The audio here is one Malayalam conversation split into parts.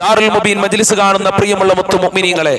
മുബീൻ മജ്ലിസ് കാണുന്ന പ്രിയമുള്ള മുത്തു മുഅ്മിനീങ്ങളെ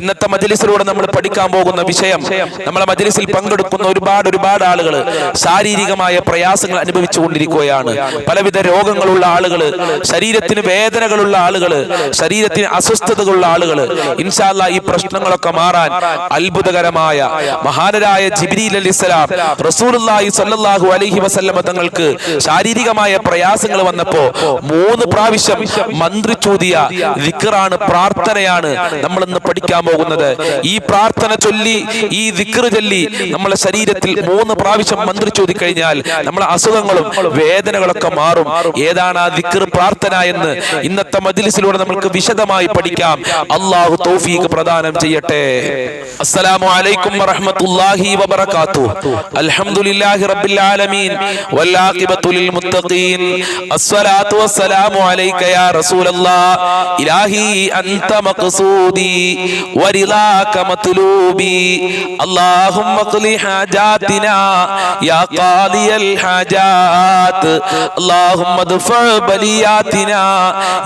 ഇന്നത്തെ മജ്ലിസിലൂടെ നമ്മൾ പഠിക്കാൻ പോകുന്ന വിഷയം നമ്മളെ മജ്ലിസിൽ പങ്കെടുക്കുന്ന ഒരുപാട് ഒരുപാട് ആളുകൾ ശാരീരികമായ പ്രയാസങ്ങൾ അനുഭവിച്ചു കൊണ്ടിരിക്കുകയാണ്. പലവിധ രോഗങ്ങളുള്ള ആളുകൾ ശരീരത്തിന് വേദനകളുള്ള ആളുകൾ ശരീരത്തിന് അസ്വസ്ഥതകളുള്ള ആളുകൾ ഇൻഷാല്ല ഈ പ്രശ്നങ്ങളൊക്കെ മാറാൻ അത്ഭുതകരമായ മഹാനരായ ജിബ്രീൽ അലിസ്ലാം റസൂലുള്ളാഹി സ്വല്ലല്ലാഹു അലൈഹി വസല്ലമ തങ്ങൾക്ക് ശാരീരികമായ പ്രയാസങ്ങൾ വന്നപ്പോ മൂന്ന് പ്രാവശ്യം മന്ത്രിച്ചൂതിയ ദിക്റാണ് പ്രാർത്ഥനയാണ് നമ്മൾ ഇന്ന് പഠിക്കാൻ പോകുന്നത്. ഈ പ്രാർത്ഥന ചൊല്ലി ഈ ദിക്റ് ചൊല്ലി നമ്മളെ ശരീരത്തിൽ മൂന്ന് പ്രാവശ്യം മന്ത്രിച്ചൂതി കഴിഞ്ഞാൽ നമ്മളെ അസുഖങ്ങളും വേദനകളൊക്കെ മാറും. ഏതാണ് ആ വിക്ർ പ്രാർത്ഥന എന്ന് ഇന്നത്തെ മജിലിസിലൂടെ നമുക്ക് വിശദമായി പഠിക്കാം. അള്ളാഹു തൗഫീഖ് പ്രദാനം ചെയ്യട്ടെ. അസ്സലാമു അലൈക്കും വറഹ്മത്തുള്ളാഹി വബറകാതുഹു. അൽഹംദുലില്ലാഹി റബ്ബിൽ ആലമീൻ. ലിൽ മുത്തഖീൻ. അസ്സലാത്തു വസ്സലാമു അലൈക യാ റസൂലല്ലാഹ് ഇലാഹി അൻത മഖ്സൂദി വരിളാക മത്ലൂബി اللهم اقض حاجاتنا يا قاضي الحاجات اللهم ادفع بلياتنا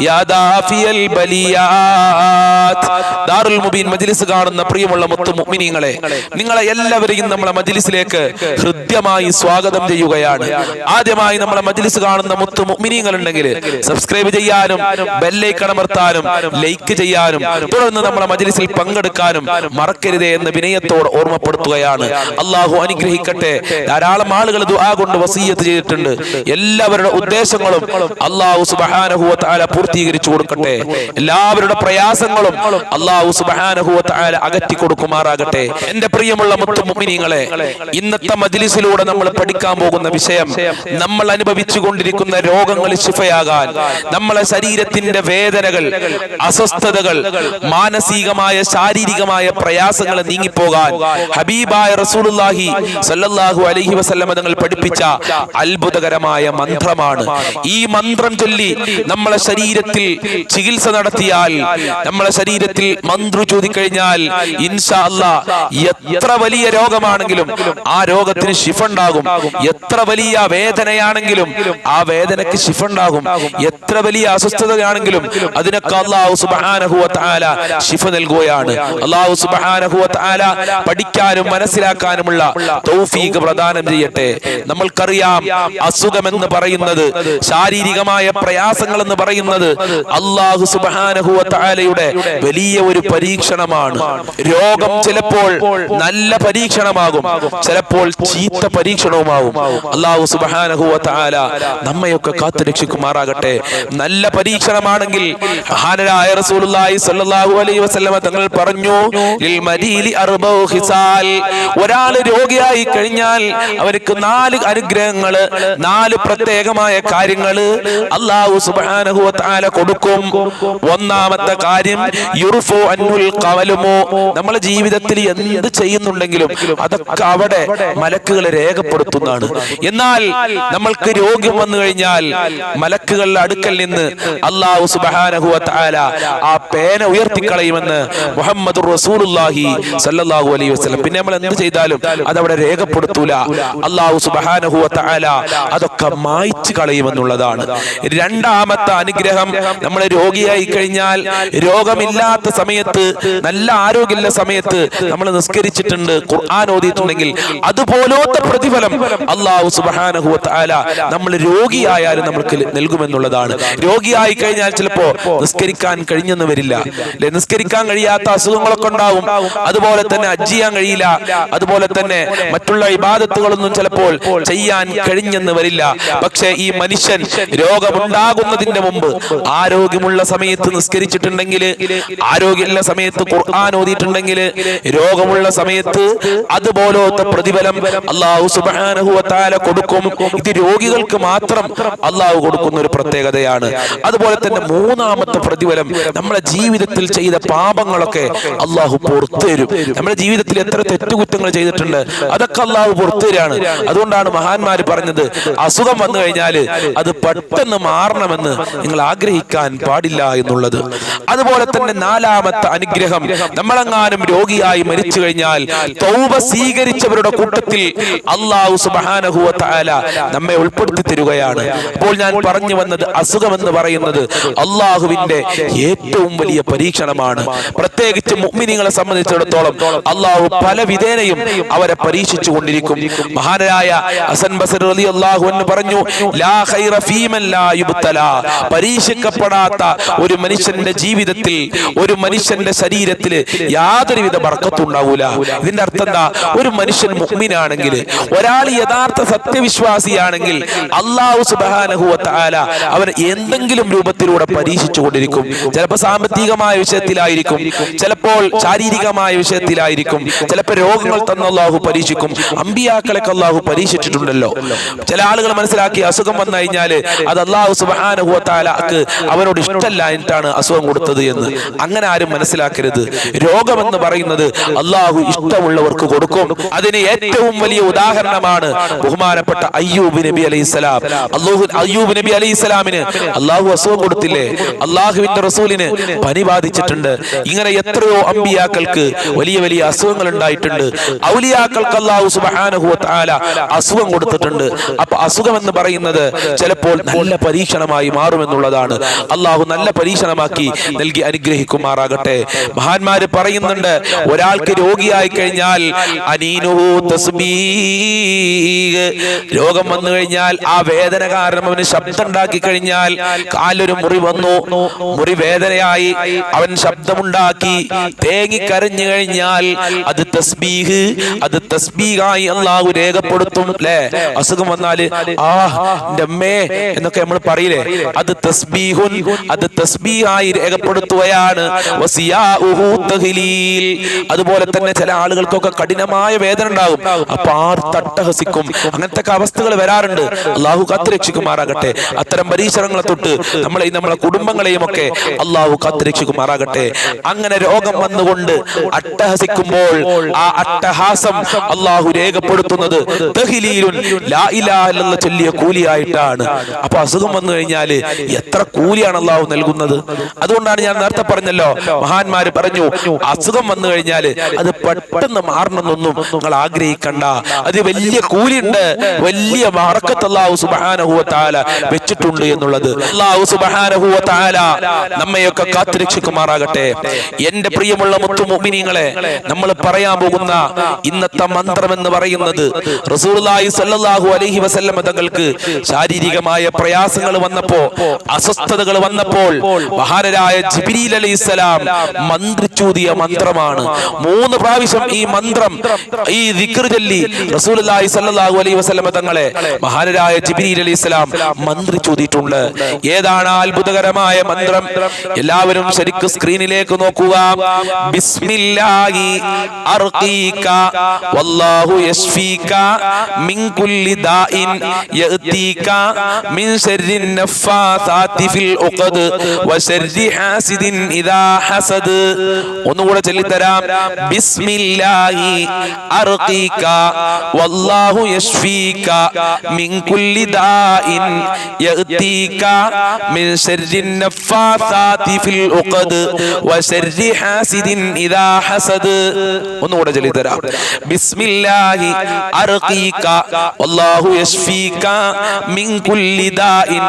يا دافي البليات ദാറുൽ മുബീൻ മജ്ലിസ് കാണുന്ന പ്രിയമുള്ള മുത്തു മുഅ്മിനീങ്ങളെ നിങ്ങളെ എല്ലാവരെയും നമ്മളെ മജ്ലിസിലേക്ക് ഹൃദ്യമായി സ്വാഗതം ചെയ്യുകയാണ് ആദ്യമായി നമ്മളെ മജ്ലിസ് കാണുന്ന മുത്തു മുഅ്മിനീങ്ങൾ ഉണ്ടെങ്കിൽ സബ്സ്ക്രൈബ് ചെയ്യാനും ബെല്ലൈക്കൺ അമർത്താനും ലൈക്ക് ചെയ്യാനും തുടർന്ന് നമ്മുടെ മജ്ലിസിൽ പങ്കെടുക്കാനും മറക്കരുതേ എന്ന് വിനയത്തോട് ഓർമ്മപ്പെടുത്തുകയാണ്. അള്ളാഹു അനുഗ്രഹിക്കട്ടെ. ധാരാളം ആളുകൾ ദുആ കൊണ്ട് വസീയത്ത് ചെയ്തിട്ടുണ്ട്. എല്ലാവരുടെ ഉദ്ദേശങ്ങളും അള്ളാഹു സുബ്ഹാനഹു താല പൂർത്തീകരിച്ചു കൊടുക്കട്ടെ. എല്ലാവരുടെ പ്രയാസങ്ങളും അള്ളാഹു സുബ്ഹാനഹു താല അകറ്റി കൊടുക്കുമാറാകട്ടെ. എന്റെ പ്രിയമുള്ള മുത്തു മുഅ്മിനീങ്ങളെ ഇന്നത്തെ മജ്ലിസിലൂടെ നമ്മൾ പഠിക്കാൻ പോകുന്ന വിഷയം നമ്മൾ അനുഭവിച്ചു കൊണ്ടിരിക്കുന്ന രോഗങ്ങൾ ശിഫയാകാൻ നമ്മളെ ശരീരത്തിന്റെ വേദനകൾ അസ്വസ്ഥതകൾ മാനസികമായ ശാരീരികമായ പ്രയാസങ്ങൾ നീങ്ങിപ്പോകാൻ ഹബീബായ റസൂലുള്ളാഹി സല്ലല്ലാഹു അലൈഹി വസല്ലമ തങ്ങൾ പഠിപ്പിച്ച അത്ഭുതകരമായ മന്ത്രമാണ്. ഈ മന്ത്രം ചൊല്ലി നമ്മളെ ശരീരത്തിൽ ചികിത്സ നടത്തിയാൽ നമ്മളെ ശരീരത്തിൽ മന്ത്രു ചോദിക്കഴിഞ്ഞാൽ ഇൻഷാ അല്ലാ എത്ര വലിയ രോഗമാണെങ്കിലും ആ രോഗത്തിന് ശിഫ ഉണ്ടാകും എത്ര വലിയ വേദനയാണെങ്കിലും ആ വേദനയ്ക്ക് ശിഫ ഉണ്ടാകും എത്ര വലിയ അസ്വസ്ഥതയാണെങ്കിലും അതിനൊക്കെ അള്ളാഹു സുബ്ഹാനഹു വതആല ശിഫ നൽകുകയാണ്. അള്ളാഹു സുബ്ഹാനഹു വതആല പഠിക്കാനും മനസ്സിലാക്കാനുമുള്ള തൗഫീഖ് പ്രദാനം ചെയ്യട്ടെ. നമ്മൾക്കറിയാം അസുഖം എന്ന് പറയുന്നത് ശാരീരികമായ പ്രയാസങ്ങൾ എന്ന് പറയുന്നത് അള്ളാഹു സുബ്ഹാനഹു വതആലയുടെ വലിയ ഒരു പരീക്ഷണമാണ്. രോഗം ചിലപ്പോൾ നല്ല പരീക്ഷണമാകും. ചിലപ്പോൾ ചീത്ത പരീക്ഷണവുമാകും. അള്ളാഹു സുബ്ഹാനഹു വതആല നമ്മയൊക്കെ കാത്തു രക്ഷിക്കുമാറാകട്ടെ നല്ല പരീക്ഷണമാണെങ്കിൽ മഹാനരായ റസൂലുള്ളാഹി സ്വല്ലല്ലാഹു അലൈഹി വസല്ലമ തങ്ങൾ പറഞ്ഞു ലിൽ മരീലി അർബഉ ഹിസാൽ ഒരാൾ രോഗിയായി കഴിഞ്ഞാൽ അവർക്ക് നാല് അനുഗ്രഹങ്ങൾ നാല് പ്രത്യേകമായ കാര്യങ്ങൾ അല്ലാഹു സുബ്ഹാനഹു വതആല കൊടുക്കും. ഒന്നാമത്തെ കാര്യം യുർഫു അന്നുൽ ഖവലുമോ. നമ്മളെ ജീവിതത്തിൽ എന്ത് ചെയ്യുന്നുണ്ടെങ്കിലും അതൊക്കെ അവിടെ മലക്കുകളെ രേഖപ്പെടുത്തുന്നതാണ്. എന്നാൽ നമ്മൾക്ക് രോഗ്യം വന്നു കഴിഞ്ഞാൽ മലക്കുകളുടെ അടുക്കൽ നിന്ന് അല്ലാഹു സുബ്ഹാനഹു വതആല ആ പേന ഉയർത്തിക്കളയുമെന്ന് മുഹമ്മദ് റസൂലുള്ളാഹി സല്ലല്ലാഹു അലൈഹി വസല്ലം. പിന്നെ നമ്മൾ എന്ത് ചെയ്താലും അത് അവിടെ രേഖപ്പെടുത്തൂല. അള്ളാഹു സുബ്ഹാനഹു വതആല അതൊക്കെ മായ്ച്ചു കളയുമെന്നുള്ളതാണ്. രണ്ടാമത്തെ അനുഗ്രഹം നമ്മൾ രോഗിയായി കഴിഞ്ഞാൽ രോഗമില്ലാത്ത സമയത്ത് നല്ല ആരോഗ്യമുള്ള സമയത്ത് നമ്മൾ നിസ്കരിച്ചിട്ടുണ്ട് ഖുർആൻ ഓതിയിട്ടുണ്ടെങ്കിൽ അതുപോലത്തെ പ്രതിഫലം അള്ളാഹു സുബ്ഹാനഹു വതആല നമ്മൾ രോഗിയായാലും നമ്മൾക്ക് നൽകുമെന്നുള്ളതാണ്. രോഗിയായി കഴിഞ്ഞാൽ ചിലപ്പോ നിസ്കരിക്കാൻ കഴിഞ്ഞെന്ന് വരില്ല. അല്ലെ നിസ്കരിക്കാൻ കഴിയാത്ത അസുഖങ്ങളൊക്കെ ഉണ്ടാവും. അതുപോലെ തന്നെ ഹജ്ജ് ചെയ്യാൻ കഴിയില്ല. അതുപോലെ തന്നെ മറ്റുള്ള ഇബാദത്തുകളൊന്നും ചിലപ്പോൾ ചെയ്യാൻ കഴിഞ്ഞെന്ന് വരില്ല. പക്ഷേ ഈ മനുഷ്യൻ രോഗമുണ്ടാകുന്നതിന്റെ മുമ്പ് ആരോഗ്യമുള്ള സമയത്ത് നിസ്കരിച്ചിട്ടുണ്ടെങ്കിൽ ആരോഗ്യമുള്ള സമയത്ത് ഖുർആൻ ഓതിയിട്ടുണ്ടെങ്കിൽ രോഗമുള്ള സമയത്ത് അതുപോലത്തെ പ്രതിഫലം അള്ളാഹു സുബാനഹു താല കൊടുക്കും. ഇത് രോഗികൾക്ക് മാത്രം അള്ളാഹു കൊടുക്കുന്ന ഒരു പ്രത്യേകതയാണ്. അതുപോലെ തന്നെ മൂന്നാമത്തെ പ്രതിഫലം നമ്മുടെ ജീവിതത്തിൽ ചെയ്ത പാപങ്ങളൊക്കെ അള്ളാഹു പുറത്തു തരും. നമ്മുടെ ജീവിതത്തിൽ എത്ര തെറ്റുകുറ്റങ്ങൾ ചെയ്തിട്ടുണ്ട് അതൊക്കെ അള്ളാഹു പുറത്തു തരാണ്. അതുകൊണ്ടാണ് മഹാന്മാര് പറഞ്ഞത് അസുഖം വന്നു കഴിഞ്ഞാൽ അത് പെട്ടെന്ന് മാറണമെന്ന് നിങ്ങൾ ആഗ്രഹിക്കാൻ പാടില്ല എന്നുള്ളത്. അതുപോലെ തന്നെ നാലാമത്തെ അനുഗ്രഹം നമ്മളെങ്ങാനും രോഗിയായി മരിച്ചു കഴിഞ്ഞാൽ തൗബ സ്വീകരിച്ചവരുടെ കൂട്ടത്തിൽ അള്ളാഹു സുബാനഹുവ തആല നമ്മെ ഉൾപ്പെടുത്തി തരുകയാണ്. അപ്പോൾ ഞാൻ പറഞ്ഞു വന്നത് അസുഖം എന്ന് പറയുന്നത് അള്ളാഹു അള്ളാഹുവിന്റെ ഏറ്റവും വലിയ പരീക്ഷണമാണ്. പ്രത്യേകിച്ച് മുഅ്മിനീങ്ങളെ സംബന്ധിച്ചിടത്തോളം അള്ളാഹു പല വിധേനയും അവരെ പരീക്ഷിച്ചു കൊണ്ടിരിക്കും മഹാനായ ഹസൻ ബസർ അള്ളാഹു എന്ന് പറഞ്ഞു ലാ ഖൈറ ഫീമൻ ലാ യുബ്തല. പരീക്ഷിക്കപ്പെടാത്ത ഒരു മനുഷ്യന്റെ ജീവിതത്തിൽ ഒരു മനുഷ്യന്റെ ശരീരത്തിൽ യാതൊരുവിധ ബർക്കത്തും ഉണ്ടാവൂല ഇതിന്റെ അർത്ഥം എന്താ? ഒരു മനുഷ്യൻ മുഗ്മിനാണെങ്കിൽ ഒരാൾ യഥാർത്ഥ സത്യവിശ്വാസിയാണെങ്കിൽ അള്ളാഹു സുബ്ഹാനഹു വ തആല അവൻ എന്തെങ്കിലും രൂപത്തിലൂടെ പരീക്ഷിച്ചു കൊണ്ടിരിക്കും. ചിലപ്പോൾ സാമ്പത്തികമായ വിഷയത്തിലായിരിക്കും. ചിലപ്പോൾ ശാരീരികമായ വിഷയത്തിലായിരിക്കും. ചിലപ്പോൾ രോഗങ്ങൾ തന്ന അള്ളാഹു പരീക്ഷിക്കും. അമ്പിയാക്കളൊക്കെ അള്ളാഹു പരീക്ഷിച്ചിട്ടുണ്ടല്ലോ. ചില ആളുകൾ മനസ്സിലാക്കി അസുഖം വന്നു കഴിഞ്ഞാൽ അത് അള്ളാഹു സുബ്ഹാനഹു അവനോട് ഇഷ്ടമല്ല എന്നിട്ടാണ് അസുഖം കൊടുത്തത് എന്ന്. അങ്ങനെ ആരും മനസ്സിലാക്കരുത്. രോഗമെന്ന് പറയുന്നത് അള്ളാഹു ഇഷ്ടമുള്ളവർക്ക് കൊടുക്കും. അതിന് ഏറ്റവും വലിയ ഉദാഹരണമാണ് ബഹുമാനപ്പെട്ട അയ്യൂബ് നബി അലൈഹി സ്വലാം. അള്ളാഹു അയ്യൂബ് നബി അലൈഹി സ്വലാമിന് അള്ളാഹു അസുഖം കൊടുത്തില്ലേ? അള്ളാഹുവിന്റെ റസൂലിന് പനി ബാധിച്ചിട്ടുണ്ട്. ഇങ്ങനെ എത്രയോ അമ്പിയാക്കൾക്ക് വലിയ വലിയ അസുഖങ്ങൾ ഉണ്ടായിട്ടുണ്ട്. ഔലിയാക്കൾക്ക് അള്ളാഹു സുബ്ഹാനഹു വ തആല അസുഖം കൊടുത്തിട്ടുണ്ട്. അപ്പൊ അസുഖം എന്ന് പറയുന്നത് ചിലപ്പോൾ നല്ല പരീക്ഷണമായി മാറുമെന്നുള്ളതാണ്. അള്ളാഹു നല്ല പരീക്ഷണമാക്കി നൽകി അനുഗ്രഹിക്കുമാറാകട്ടെ. മഹാന്മാര് പറയുന്നുണ്ട് ഒരാൾക്ക് രോഗിയായി കഴിഞ്ഞാൽ രോഗം വന്നു കഴിഞ്ഞാൽ ആ വേദന കാരണം അവന് ശബ്ദം ഉണ്ടാക്കി കഴിഞ്ഞാൽ കാലൊരു മുറി വന്നു മുറി വേദനയായി അവൻ ശബ്ദമുണ്ടാക്കി. തേങ്ങി കരഞ്ഞു കഴിഞ്ഞാൽ അത് തസ്ബീഹ്. അത് തസ്ബീഹായി അള്ളാഹു രേഖപ്പെടുത്തും. അല്ലേ അസുഖം വന്നാൽ ആ അമ്മേ എന്നൊക്കെ നമ്മൾ പറയില്ലേ? അത് തസ്ബീഹുൻ അത് തസ്ബീഹായി രേഖപ്പെടുത്തുകയാണ്. അതുപോലെ തന്നെ ചില ആളുകൾക്കൊക്കെ കഠിനമായ വേദന ഉണ്ടാകും. അപ്പൊ ആർ തട്ടഹസിക്കും. അങ്ങനത്തെ അവസ്ഥകൾ വരാറുണ്ട്. അള്ളാഹു കാത്തുരക്ഷിക്കുമാറാകട്ടെ. അത്തരം പരീക്ഷണങ്ങളെ തൊട്ട് നമ്മളെ നമ്മളെ കുടുംബങ്ങളെയും ഒക്കെ അള്ളാഹു കാത്തുരക്ഷിക്കുമാറാകട്ടെ. അങ്ങനെ രോഗം വന്നുകൊണ്ട് അട്ടഹസിക്കുമ്പോൾ ആ അട്ടഹാസം അള്ളാഹു രേഖപ്പെടുത്തുന്നത് ചൊല്ലിയ കൂലിയായിട്ടാണ്. അപ്പൊ അസുഖം വന്നു കഴിഞ്ഞാൽ എത്ര കൂലിയാണ് അള്ളാഹു നൽകുന്നത്? അതുകൊണ്ടാണ് ഞാൻ നേരത്തെ പറഞ്ഞല്ലോ മഹാന്മാര് പറഞ്ഞു അസുഖം വന്നു കഴിഞ്ഞാൽ അത് പെട്ടെന്ന് മാറണമെന്നൊന്നും നിങ്ങൾ ആഗ്രഹിക്കണ്ട. അത് വലിയ കൂലിയുണ്ട് വലിയ മറക്കത്ത് അള്ളാഹു തആല വെച്ചിട്ടുണ്ട് എന്നുള്ളത്. അള്ളാഹു സുബ്ഹാനഹു വ തആല നമ്മയൊക്കെ കാത്തുരക്ഷിക്കുമാറാകട്ടെ. എന്റെ പ്രിയമുള്ള മുത്തു മുഅ്മിനീങ്ങളെ നമ്മൾ പറയാൻ പോകുന്ന ഇന്നത്തെ മന്ത്രം എന്ന് പറയുന്നത് അലൈഹി വസല്ലം തങ്ങൾക്ക് ശാരീരികമായ പ്രയാസങ്ങൾ വന്നപ്പോ അസ്വസ്ഥതകൾ വന്നപ്പോൾ മഹാനരായ ജിബ്രീൽ അലൈഹിസ്സലാം മന്ത്രിച്ചൂതിയ മന്ത്രമാണ്. മൂന്ന് പ്രാവശ്യം ഈ മന്ത്രം ഈ ദിക്ർ ചൊല്ലി റസൂലുള്ളാഹി സല്ലല്ലാഹു അലൈഹി വസല്ലം തങ്ങളെ മഹാനരായ ജിബ്രീൽ അലൈഹിസ്സലാം മന്ത്രിച്ചൂതിയിട്ടുണ്ട് ഏതാണ് ആ അത്ഭുതകരമായ മന്ത്രം. എല്ലാവരും ശരിക്ക് സ്ക്രീനിലേക്ക് നോക്കുക. ബിസ്മില്ലാഹി അർഖീക വല്ലാഹു യശ്ഫീക മിൻ കുല്ലി യഅതീക മിൻ ഉഖദ് ഹാസിദിൻ ഇദാ ഹസദ്. ഒന്നുകൂടെ ചൊല്ലിത്തരാം. ബിസ്മില്ലാഹി അർഖീക വല്ലാഹു യശ്ഫീക മിൻ കുല്ലി യഅതീക മിൻ ഒന്നുകൂടെ ചൊല്ലിത്തരാം. ബിസ്മില്ലാഹി അർഖീക അല്ലാഹു യശ്ഫീക മിൻ കുല്ലി ദാഇൻ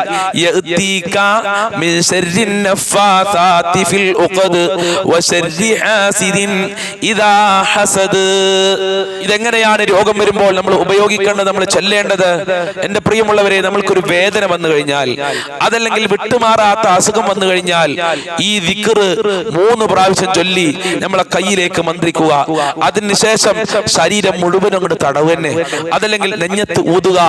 യഅതീക മിൻ ശർരി നഫാസാതി ഫിൽ ഉഖദ് വശർരി ഹാസിദിൻ ഇദാ ഹസദ് ഇതെങ്ങനെയാണ് രോഗം വരുമ്പോൾ നമ്മൾ ഉപയോഗിക്കേണ്ടത് നമ്മൾ ചെല്ലേണ്ടത്? എന്റെ പ്രിയമുള്ളവരെ നമ്മൾക്കൊരു വേദന വന്നു കഴിഞ്ഞാൽ അതല്ലെങ്കിൽ വിട്ടുമാറാത്ത അസുഖം വന്നു കഴിഞ്ഞാൽ ഈ വിക്കറ് മൂന്ന് പ്രാവശ്യം ചൊല്ലി നമ്മളെ കയ്യിലേക്ക് മന്ത്രിക്കുക. അതിനുശേഷം ശരീരം മുഴുവനും അങ്ങോട്ട് തടവന്നെ. അതല്ലെങ്കിൽ നെഞ്ഞത്ത് ഊതുക.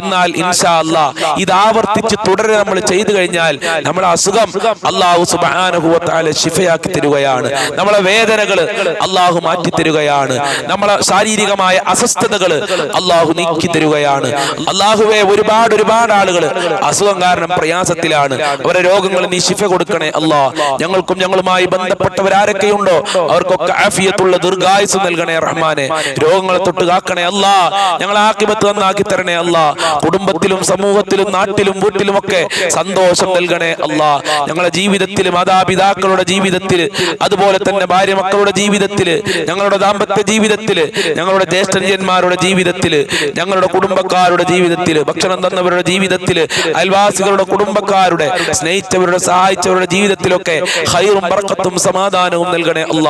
എന്നാൽ ഇൻഷാ അല്ല ഇത് ആവർത്തിച്ച് തുടരെ നമ്മൾ ചെയ്തു കഴിഞ്ഞാൽ നമ്മളെ അസുഖം അള്ളാഹു സുബാനുഭവത്താലെ ശിഫയാക്കി തരുകയാണ്. നമ്മളെ വേദനകൾ അള്ളാഹു മാറ്റി തരുകയാണ്. നമ്മളെ ശാരീരികമായ അസ്വസ്ഥതകൾ അള്ളാഹു നീക്കി തരുകയാണ്. അള്ളാഹുവെ ഒരുപാട് ഒരുപാട് ആളുകൾ അസുഖം കാരണം പ്രയാസത്തിലാണ്. അവരെ രോഗങ്ങൾ നീ ശിഫ കൊടുക്കണേ. അല്ലാ ഞങ്ങൾക്കും ഞങ്ങളുമായി ബന്ധപ്പെട്ടവരാരൊക്കെയുണ്ടോ അവർക്കൊക്കെ ആഫിയത്തുള്ള ദീർഘായുസ് നൽകണേ റഹ്മാനെ. രോഗങ്ങളെ തൊട്ട് കാക്കണേ. അല്ലാ ഞങ്ങൾ ആക്കിപത്ത് നന്നാക്കി തരണേ. അല്ലാ കുടുംബത്തിലും സമൂഹത്തിലും നാട്ടിലും വീട്ടിലും ഒക്കെ സന്തോഷം നൽകണേ. അല്ലാ ഞങ്ങളുടെ ജീവിതത്തിൽ മാതാപിതാക്കളുടെ ജീവിതത്തിൽ അതുപോലെ തന്നെ ഭാര്യ മക്കളുടെ ജീവിതത്തിൽ ഞങ്ങളുടെ ദാമ്പത്യ ജീവിതത്തിൽ ഞങ്ങളുടെ ജ്യേഷ്ഠന്മാരുടെ ജീവിതത്തിൽ ഞങ്ങളുടെ കുടുംബക്കാരുടെ ജീവിതത്തിൽ ഭക്ഷണം തന്നവരുടെ ജീവിതത്തിൽ അയൽവാസികളുടെ കുടുംബക്കാരുടെ സ്നേഹിച്ചവരുടെ സഹായിച്ചവരുടെ സഹായിച്ചവരുടെ ജീവിതത്തിലൊക്കെ ഹൈറും ബർക്കത്തും സമാധാനവും നൽകണേ അല്ല.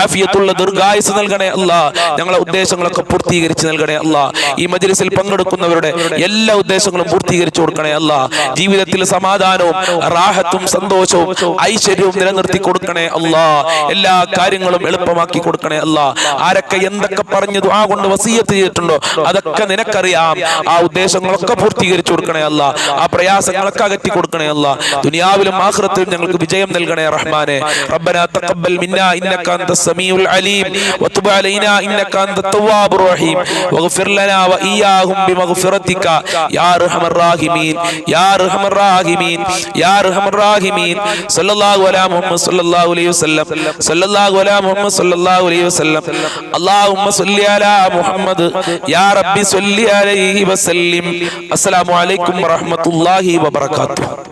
ആഫിയത്തുള്ള ദീർഘായുസ് നൽകണേ അല്ല. ഞങ്ങളെ ഉദ്ദേശങ്ങളൊക്കെ പൂർത്തീകരിച്ച് നൽകണേ അല്ല. ഈ മജ്ലിസിൽ പങ്കെടുക്കുന്നവരുടെ എല്ലാ ഉദ്ദേശങ്ങളും പൂർത്തീകരിച്ചു കൊടുക്കണേ അല്ല. ജീവിതത്തിൽ സമാധാനവും റാഹത്തും സന്തോഷവും ഐശ്വര്യവും നിലനിർത്തി കൊടുക്കണേ അല്ല. എല്ലാ കാര്യങ്ങളും എളുപ്പമാക്കി കൊടുക്കണേ അല്ല. ആരൊക്കെ എന്തൊക്കെ പറഞ്ഞു ആ കൊണ്ട് വസീയത്ത് ചെയ്തിട്ടുണ്ടോ അതൊക്കെ നിനക്കറിയാം. ആ ഉദ്ദേശങ്ങളൊക്കെ പൂർത്തീകരിച്ചു കൊടുക്കണേ അല്ല. ആ പ്രയാസങ്ങളൊക്കെ അകറ്റി കൊടുക്കണേ അല്ല. ദുനിയാവിലും ആഖിറത്തിലും ഞങ്ങൾക്ക് വിജയം നൽകണേ റഹ്മാനെ. റബ്ബന തഖബ്ബൽ മിന്നാ ഇന്നക അൻതസ് സമീഉൽ അലീം. വതുബ് അലൈനാ ഇന്നക അൻതത് തവ്വാബുർ റഹീം. വഗ്ഫിർ ലനാ വഇയ്യാഹും ബിമഗ്ഫിറതിക യാ അർഹമർ റഹീമീൻ യാ അർഹമർ റഹീമീൻ യാ അർഹമർ റഹീമീൻ. സല്ലല്ലാഹു അലാ മുഹമ്മദ് സല്ലല്ലാഹു അലൈഹി വസല്ലം. സല്ലല്ലാഹു അലാ മുഹമ്മദ് സല്ലല്ലാഹു അലൈഹി വസല്ലം. അല്ലാഹുമ്മ സല്ലി അലാ മുഹമ്മദ്. യാ റബ്ബി സല്ലി അലൈഹി വസല്ലിം. അസ്സലാമു അലൈക്കും വറഹ്മത്തുള്ളാഹി വബറകാതുഹു.